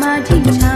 মাঝি